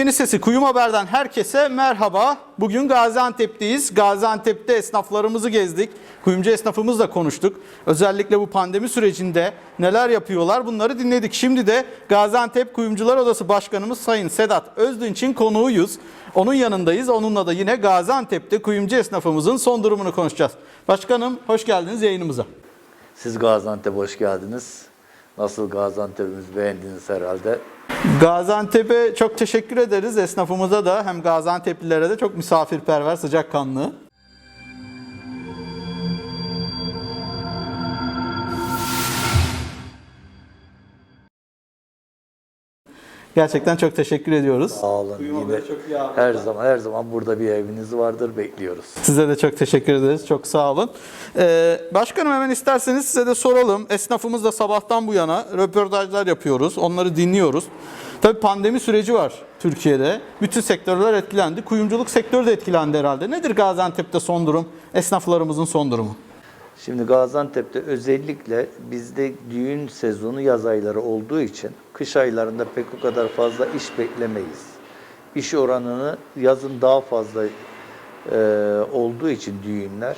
Yeni sesi Kuyum Haber'den herkese merhaba. Bugün Gaziantep'teyiz. Gaziantep'te esnaflarımızı gezdik. Kuyumcu esnafımızla konuştuk. Özellikle bu pandemi sürecinde neler yapıyorlar bunları dinledik. Şimdi de Gaziantep Kuyumcular Odası Başkanımız Sayın Sedat Özdünç'in konuğuyuz. Onun yanındayız. Onunla da yine Gaziantep'te kuyumcu esnafımızın son durumunu konuşacağız. Başkanım hoş geldiniz yayınımıza. Siz Gaziantep'e hoş geldiniz. Nasıl Gaziantep'imizi beğendiniz herhalde. Gaziantep'e çok teşekkür ederiz. Esnafımıza da hem Gaziantep'lilere de çok misafirperver, sıcakkanlı. Gerçekten çok teşekkür ediyoruz. Sağ olun. Yine her zaman her zaman burada bir eviniz vardır bekliyoruz. Size de çok teşekkür ederiz. Çok sağ olun. Ee, başkanım hemen isterseniz size de soralım. Esnafımız da sabahtan bu yana röportajlar yapıyoruz. Onları dinliyoruz. Tabii pandemi süreci var Türkiye'de. Bütün sektörler etkilendi. Kuyumculuk sektörü de etkilendi herhalde. Nedir Gaziantep'te son durum? Esnaflarımızın son durumu? Şimdi Gaziantep'te özellikle bizde düğün sezonu yaz ayları olduğu için kış aylarında pek o kadar fazla iş beklemeyiz. İş oranını yazın daha fazla e, olduğu için düğünler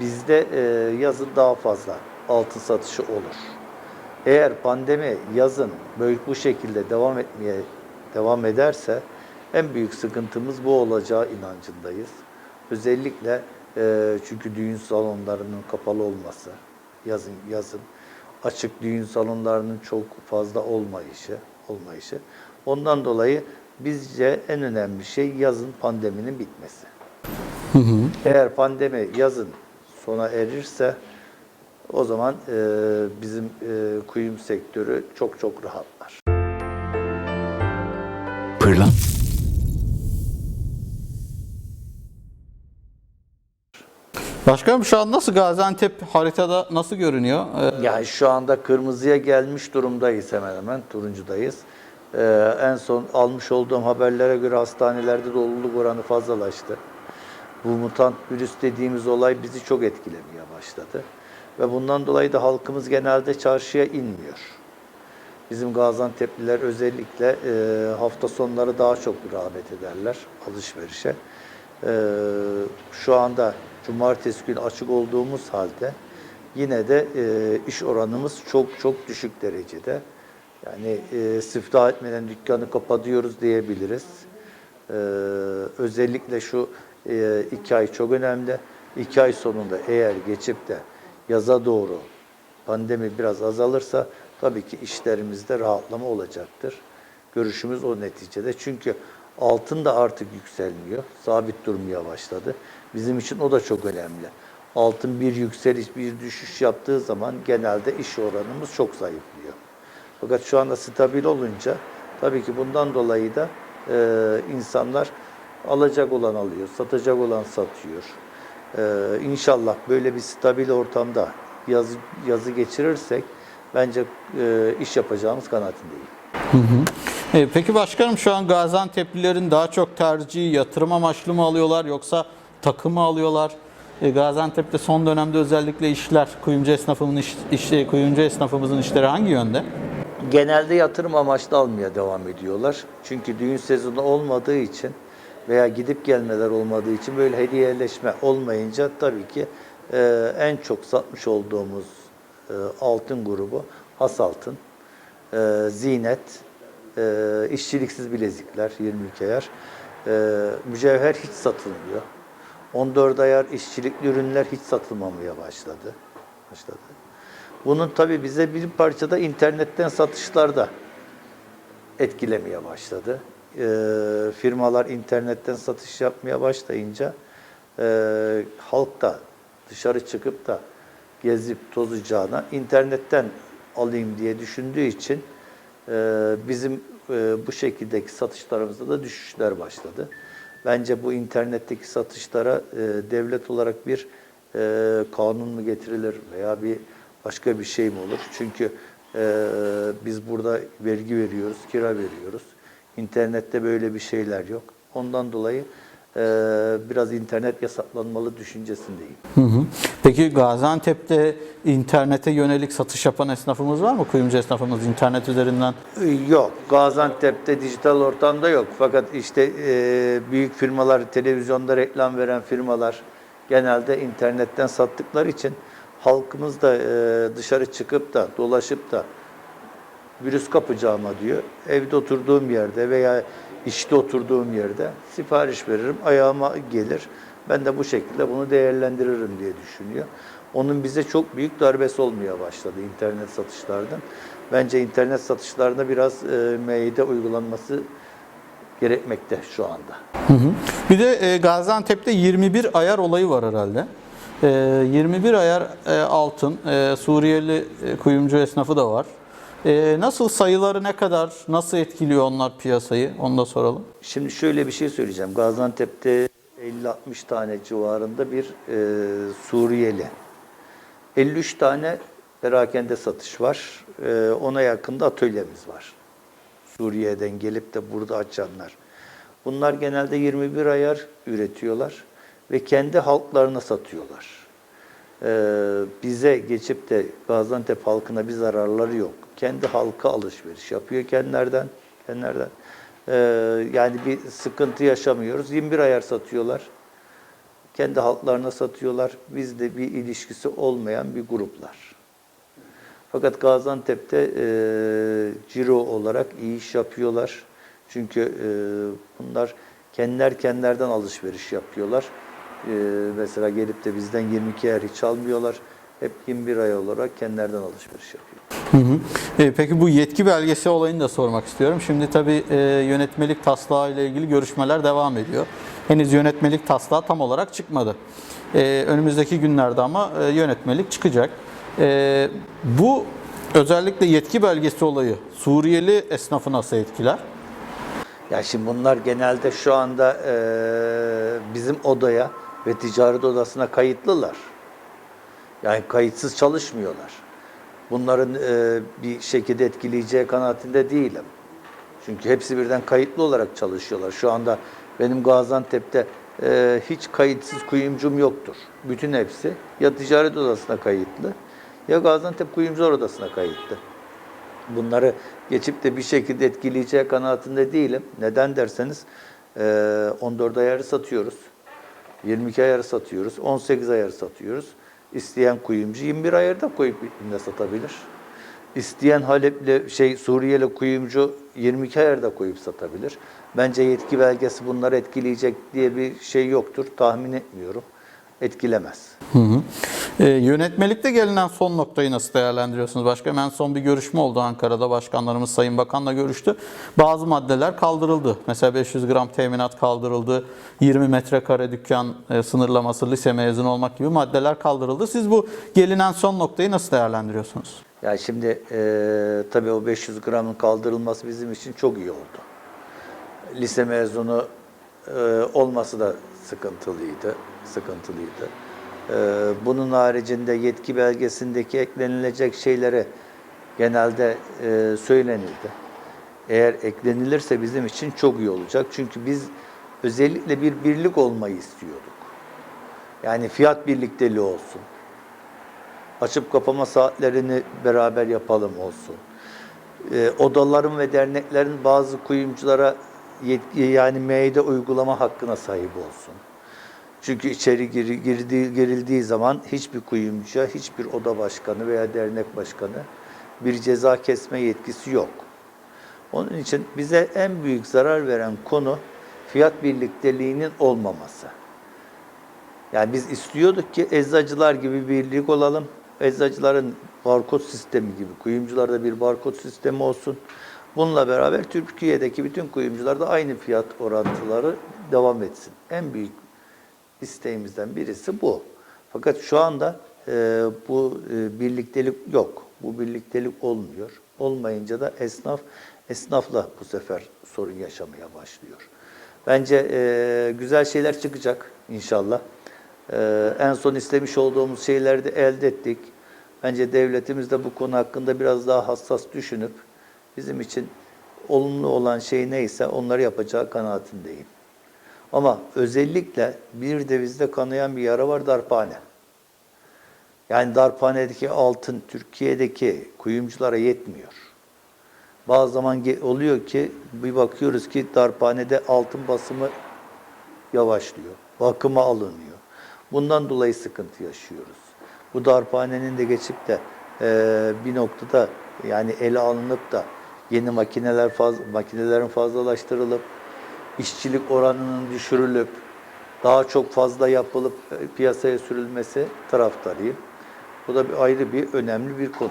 bizde e, yazın daha fazla altın satışı olur. Eğer pandemi yazın böyle bu şekilde devam etmeye devam ederse en büyük sıkıntımız bu olacağı inancındayız. Özellikle e, çünkü düğün salonlarının kapalı olması, yazın yazın açık düğün salonlarının çok fazla olmayışı, olmayışı. Ondan dolayı bizce en önemli şey yazın pandeminin bitmesi. Eğer pandemi yazın sona erirse o zaman e, bizim e, kuyum sektörü çok çok rahatlar. Pırlan. Başkanım şu an nasıl Gaziantep haritada nasıl görünüyor? Ee, Yani şu anda kırmızıya gelmiş durumdayız hemen hemen, turuncudayız. Ee, en son almış olduğum haberlere göre hastanelerde doluluk oranı fazlalaştı. Bu mutant virüs dediğimiz olay bizi çok etkilemeye başladı. Ve bundan dolayı da halkımız genelde çarşıya inmiyor. Bizim Gaziantep'liler özellikle e, hafta sonları daha çok rağbet ederler alışverişe. E, şu anda cumartesi günü açık olduğumuz halde yine de e, iş oranımız çok çok düşük derecede. Yani e, siftah etmeden dükkanı kapatıyoruz diyebiliriz. E, özellikle şu e, iki ay çok önemli. İki ay sonunda eğer geçip de yaza doğru pandemi biraz azalırsa tabii ki işlerimizde rahatlama olacaktır. Görüşümüz o neticede. Çünkü altın da artık yükselmiyor. Sabit durmaya başladı. Bizim için o da çok önemli. Altın bir yükseliş, bir düşüş yaptığı zaman genelde iş oranımız çok zayıflıyor. Fakat şu anda stabil olunca tabii ki bundan dolayı da e, insanlar alacak olan alıyor, satacak olan satıyor. E, inşallah böyle bir stabil ortamda yazı, yazı geçirirsek bence e, iş yapacağımız kanaatindeyim. E, Peki başkanım şu an Gaziantep'lilerin daha çok tercihi yatırım amaçlı mı alıyorlar yoksa takı mı alıyorlar? E, Gaziantep'te son dönemde özellikle işler, kuyumcu esnafımızın iş, iş- kuyumcu esnafımızın işleri hangi yönde? Genelde yatırım amaçlı almaya devam ediyorlar. Çünkü düğün sezonu olmadığı için veya gidip gelmeler olmadığı için böyle hediyeleşme olmayınca tabii ki e, en çok satmış olduğumuz e, altın grubu has altın, e, zinet, e, işçiliksiz bilezikler 22 ayar, e, mücevher hiç satılmıyor. 14 ayar işçilikli ürünler hiç satılmamaya başladı. başladı. Bunun tabii bize bir parçada internetten satışlarda etkilemeye başladı. Ee, firmalar internetten satış yapmaya başlayınca e, halk da dışarı çıkıp da gezip tozacağına internetten alayım diye düşündüğü için e, bizim e, bu şekildeki satışlarımızda da düşüşler başladı. Bence bu internetteki satışlara e, devlet olarak bir e, kanun mu getirilir veya bir başka bir şey mi olur? Çünkü biz burada vergi veriyoruz, kira veriyoruz. İnternette böyle bir şeyler yok. Ondan dolayı biraz internet yasaklanmalı düşüncesindeyim. Hı hı. Peki Gaziantep'te internete yönelik satış yapan esnafımız var mı? Kuyumcu esnafımız internet üzerinden. Yok, Gaziantep'te dijital ortamda yok. Fakat işte e, büyük firmalar, televizyonda reklam veren firmalar genelde internetten sattıkları için halkımız da e, dışarı çıkıp da dolaşıp da virüs kapacağıma diyor. Evde oturduğum yerde veya işte oturduğum yerde sipariş veririm, ayağıma gelir. Ben de bu şekilde bunu değerlendiririm diye düşünüyor. Onun bize çok büyük darbesi olmaya başladı internet satışlardan. Bence internet satışlarında biraz e, meyde uygulanması gerekmekte şu anda. Hı hı. Bir de e, Gaziantep'te 21 ayar olayı var herhalde. E, 21 ayar e, altın, e, Suriyeli e, kuyumcu esnafı da var. E, nasıl sayıları ne kadar, nasıl etkiliyor onlar piyasayı? Onu da soralım. Şimdi şöyle bir şey söyleyeceğim. Gaziantep'te 50-60 tane civarında bir e, Suriyeli. 53 tane perakende satış var. E, ona yakında atölyemiz var. Suriye'den gelip de burada açanlar. Bunlar genelde 21 ayar üretiyorlar ve kendi halklarına satıyorlar. Ee, bize geçip de Gaziantep halkına bir zararları yok. Kendi halka alışveriş yapıyor kendilerden. kendilerden. Ee, yani bir sıkıntı yaşamıyoruz. 21 ayar satıyorlar. Kendi halklarına satıyorlar. Bizde bir ilişkisi olmayan bir gruplar. Fakat Gaziantep'te e, ciro olarak iyi iş yapıyorlar. Çünkü e, bunlar kendiler kendilerden alışveriş yapıyorlar. E, mesela gelip de bizden 22 er hiç almıyorlar. Hep 21 ay olarak kendilerden alışveriş yapıyor. Hı hı. E, peki bu yetki belgesi olayını da sormak istiyorum. Şimdi tabii e, yönetmelik taslağı ile ilgili görüşmeler devam ediyor. Henüz yönetmelik taslağı tam olarak çıkmadı. E, önümüzdeki günlerde ama e, yönetmelik çıkacak. E, bu özellikle yetki belgesi olayı Suriyeli esnafı nasıl etkiler? Ya şimdi bunlar genelde şu anda e, bizim odaya ve ticaret odasına kayıtlılar. Yani kayıtsız çalışmıyorlar. Bunların e, bir şekilde etkileyeceği kanaatinde değilim. Çünkü hepsi birden kayıtlı olarak çalışıyorlar. Şu anda benim Gaziantep'te e, hiç kayıtsız kuyumcum yoktur. Bütün hepsi ya ticaret odasına kayıtlı ya Gaziantep Kuyumcular Odası'na kayıtlı. Bunları geçip de bir şekilde etkileyeceği kanaatinde değilim. Neden derseniz e, 14 ayarı satıyoruz. 22 ayarı satıyoruz. 18 ayarı satıyoruz. İsteyen kuyumcu 21 ayarı da koyup ne satabilir. İsteyen Halepli şey Suriyeli kuyumcu 22 ayar da koyup satabilir. Bence yetki belgesi bunları etkileyecek diye bir şey yoktur. Tahmin etmiyorum. Etkilemez. Hı hı. E, yönetmelikte gelinen son noktayı nasıl değerlendiriyorsunuz başkanım? En son bir görüşme oldu Ankara'da. Başkanlarımız Sayın Bakan'la görüştü. Bazı maddeler kaldırıldı. Mesela 500 gram teminat kaldırıldı. 20 metrekare dükkan e, sınırlaması, lise mezunu olmak gibi maddeler kaldırıldı. Siz bu gelinen son noktayı nasıl değerlendiriyorsunuz? Ya şimdi e, tabii o 500 gramın kaldırılması bizim için çok iyi oldu. Lise mezunu e, olması da sıkıntılıydı, sıkıntılıydı. E, bunun haricinde yetki belgesindeki eklenilecek şeylere genelde e, söylenildi. Eğer eklenilirse bizim için çok iyi olacak. Çünkü biz özellikle bir birlik olmayı istiyorduk. Yani fiyat birlikteliği olsun açıp kapama saatlerini beraber yapalım olsun. Ee, odaların ve derneklerin bazı kuyumculara yani meyde uygulama hakkına sahip olsun. Çünkü içeri gir, girdiği, girildiği zaman hiçbir kuyumcuya, hiçbir oda başkanı veya dernek başkanı bir ceza kesme yetkisi yok. Onun için bize en büyük zarar veren konu fiyat birlikteliğinin olmaması. Yani biz istiyorduk ki eczacılar gibi birlik olalım. Eczacıların barkod sistemi gibi kuyumcularda bir barkod sistemi olsun. Bununla beraber Türkiye'deki bütün kuyumcularda aynı fiyat orantıları devam etsin. En büyük isteğimizden birisi bu. Fakat şu anda e, bu e, birliktelik yok. Bu birliktelik olmuyor. Olmayınca da esnaf esnafla bu sefer sorun yaşamaya başlıyor. Bence e, güzel şeyler çıkacak inşallah. Ee, en son istemiş olduğumuz şeyleri de elde ettik. Bence devletimiz de bu konu hakkında biraz daha hassas düşünüp bizim için olumlu olan şey neyse onları yapacağı kanaatindeyim. Ama özellikle bir de bizde kanayan bir yara var darphane. Yani darphanedeki altın Türkiye'deki kuyumculara yetmiyor. Bazı zaman oluyor ki bir bakıyoruz ki darphanede altın basımı yavaşlıyor. Bakıma alınıyor. Bundan dolayı sıkıntı yaşıyoruz. Bu darphanenin de geçip de eee, bir noktada yani ele alınıp da yeni makineler faz, makinelerin fazlalaştırılıp işçilik oranının düşürülüp daha çok fazla yapılıp e, piyasaya sürülmesi taraftarıyım. Bu da bir ayrı bir önemli bir konu.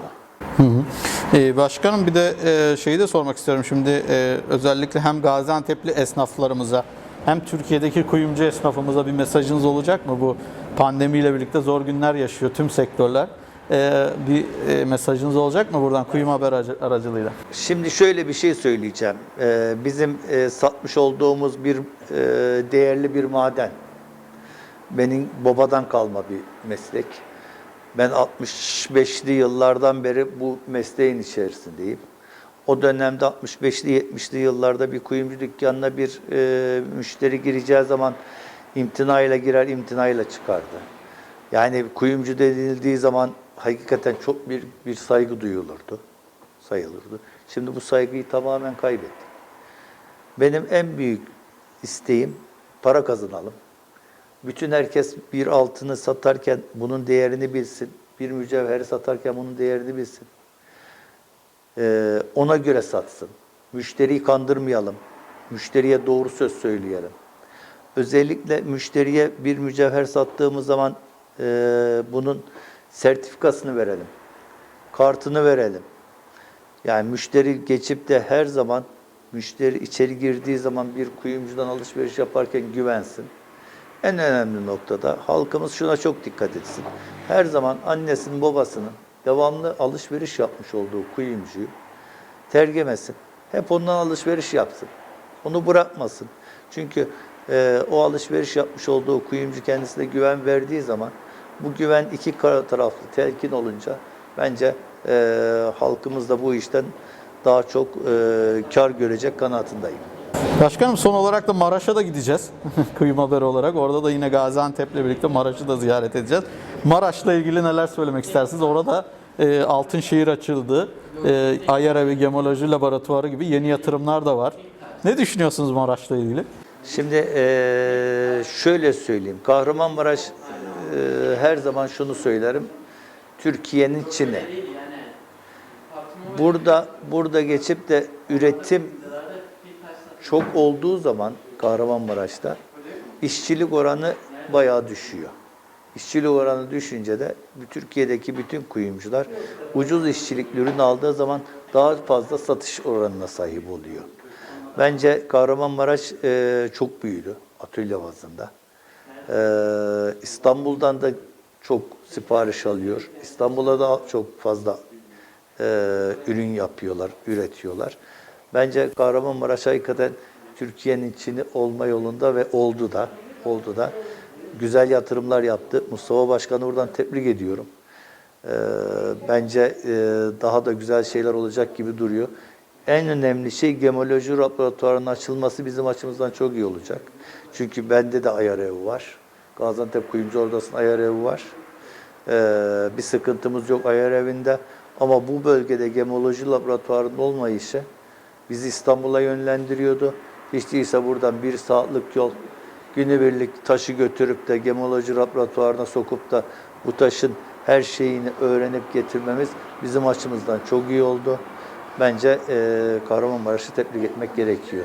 Ee, başkanım bir de e, şeyi de sormak istiyorum şimdi e, özellikle hem Gaziantep'li esnaflarımıza hem Türkiye'deki kuyumcu esnafımıza bir mesajınız olacak mı? Bu pandemiyle birlikte zor günler yaşıyor tüm sektörler. Ee, bir e, mesajınız olacak mı buradan Kuyum Haber aracı- aracılığıyla? Şimdi şöyle bir şey söyleyeceğim. Ee, bizim e, satmış olduğumuz bir e, değerli bir maden. Benim babadan kalma bir meslek. Ben 65'li yıllardan beri bu mesleğin içerisindeyim. O dönemde 65'li 70'li yıllarda bir kuyumcu dükkanına bir müşteri gireceği zaman imtinayla girer, imtinayla çıkardı. Yani kuyumcu denildiği zaman hakikaten çok bir bir saygı duyulurdu, sayılırdı. Şimdi bu saygıyı tamamen kaybettik. Benim en büyük isteğim para kazanalım. Bütün herkes bir altını satarken bunun değerini bilsin. Bir mücevheri satarken bunun değerini bilsin. Ee, ona göre satsın. Müşteriyi kandırmayalım. Müşteriye doğru söz söyleyelim. Özellikle müşteriye bir mücevher sattığımız zaman e, bunun sertifikasını verelim. Kartını verelim. Yani müşteri geçip de her zaman müşteri içeri girdiği zaman bir kuyumcudan alışveriş yaparken güvensin. En önemli noktada halkımız şuna çok dikkat etsin. Her zaman annesinin babasının devamlı alışveriş yapmış olduğu kuyumcuyu tergemesin. Hep ondan alışveriş yapsın. Onu bırakmasın. Çünkü e, o alışveriş yapmış olduğu kuyumcu kendisine güven verdiği zaman bu güven iki taraflı telkin olunca bence e, halkımız da bu işten daha çok e, kar görecek kanaatindeyim. Başkanım son olarak da Maraş'a da gideceğiz. Kuyum Haber olarak. Orada da yine Gaziantep'le birlikte Maraş'ı da ziyaret edeceğiz. Maraş'la ilgili neler söylemek istersiniz? Orada e, altın şehir açıldı. E, Ayarevi Gemoloji Laboratuvarı gibi yeni yatırımlar da var. Ne düşünüyorsunuz Maraş'la ilgili? Şimdi eee, şöyle söyleyeyim. Kahramanmaraş eee, her zaman şunu söylerim. Türkiye'nin Çin'i. Burada burada geçip de üretim çok olduğu zaman Kahramanmaraş'ta işçilik oranı bayağı düşüyor. İşçilik oranı düşünce de Türkiye'deki bütün kuyumcular ucuz işçilikli ürün aldığı zaman daha fazla satış oranına sahip oluyor. Bence Kahramanmaraş e, çok büyüdü atölye bazında. E, İstanbul'dan da çok sipariş alıyor. İstanbul'a da çok fazla e, ürün yapıyorlar, üretiyorlar. Bence Kahramanmaraş hakikaten Türkiye'nin içini olma yolunda ve oldu da, oldu da. Güzel yatırımlar yaptı. Mustafa Başkan'ı buradan tebrik ediyorum. E, bence e, daha da güzel şeyler olacak gibi duruyor. En önemli şey gemoloji laboratuvarının açılması bizim açımızdan çok iyi olacak. Çünkü bende de ayar evi var. Gaziantep Kuyumcu Odası'nın ayar evi var. Ee, bir sıkıntımız yok ayar evinde. Ama bu bölgede gemoloji laboratuvarının olmayışı bizi İstanbul'a yönlendiriyordu. Hiç değilse buradan bir saatlik yol günübirlik taşı götürüp de gemoloji laboratuvarına sokup da bu taşın her şeyini öğrenip getirmemiz bizim açımızdan çok iyi oldu. Bence e, Kahramanmaraş'ı tebrik etmek gerekiyor.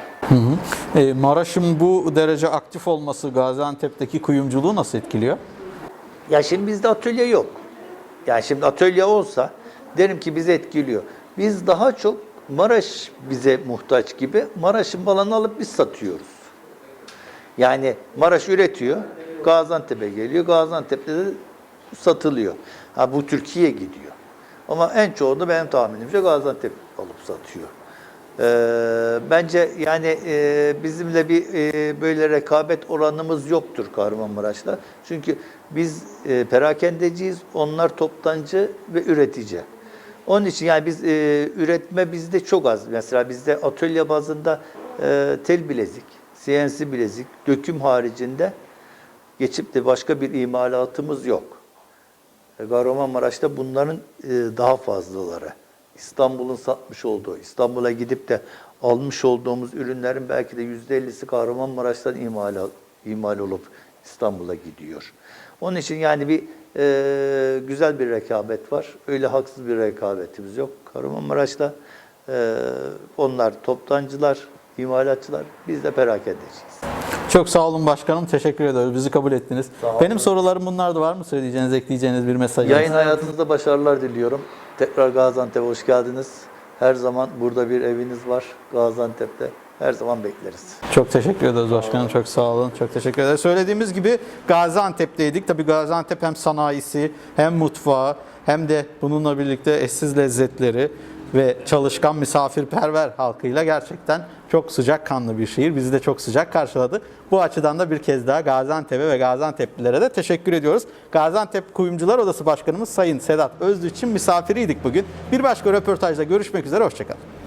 E, Maraş'ın bu derece aktif olması Gaziantep'teki kuyumculuğu nasıl etkiliyor? Ya şimdi bizde atölye yok. Yani şimdi atölye olsa derim ki bizi etkiliyor. Biz daha çok Maraş bize muhtaç gibi Maraş'ın malını alıp biz satıyoruz. Yani Maraş üretiyor, Gaziantep'e geliyor, Gaziantep'te de satılıyor. Ha bu Türkiye gidiyor. Ama en çoğu da benim tahminimce Gaziantep alıp satıyor. Ee, bence yani e, bizimle bir e, böyle rekabet oranımız yoktur Kahramanmaraş'ta. Çünkü biz e, perakendeciyiz, onlar toptancı ve üretici. Onun için yani biz e, üretme bizde çok az. Mesela bizde atölye bazında e, tel bilezik, CNC bilezik, döküm haricinde geçip de başka bir imalatımız yok. E, Kahramanmaraş'ta bunların e, daha fazlaları. İstanbul'un satmış olduğu, İstanbul'a gidip de almış olduğumuz ürünlerin belki de %50'si Kahramanmaraş'tan imal, imal olup İstanbul'a gidiyor. Onun için yani bir e, güzel bir rekabet var. Öyle haksız bir rekabetimiz yok. Kahramanmaraş'ta e, onlar toptancılar, imalatçılar, biz de perakendeciyiz. Çok sağ olun başkanım. Teşekkür ediyoruz. Bizi kabul ettiniz. Benim sorularım bunlardı. Var mı söyleyeceğiniz, ekleyeceğiniz bir mesajınız? Yayın hayatınızda başarılar diliyorum. Tekrar Gaziantep'e hoş geldiniz. Her zaman burada bir eviniz var Gaziantep'te. Her zaman bekleriz. Çok teşekkür ederiz başkanım. Çok sağ olun. Çok teşekkür ederiz. Söylediğimiz gibi Gaziantep'teydik. Tabii Gaziantep hem sanayisi hem mutfağı hem de bununla birlikte eşsiz lezzetleri ve çalışkan misafirperver halkıyla gerçekten çok sıcak kanlı bir şehir. Bizi de çok sıcak karşıladı. Bu açıdan da bir kez daha Gaziantep'e ve Gaziantep'lilere de teşekkür ediyoruz. Gaziantep Kuyumcular Odası Başkanımız Sayın Sedat Özdü için misafiriydik bugün. Bir başka röportajda görüşmek üzere. Hoşçakalın.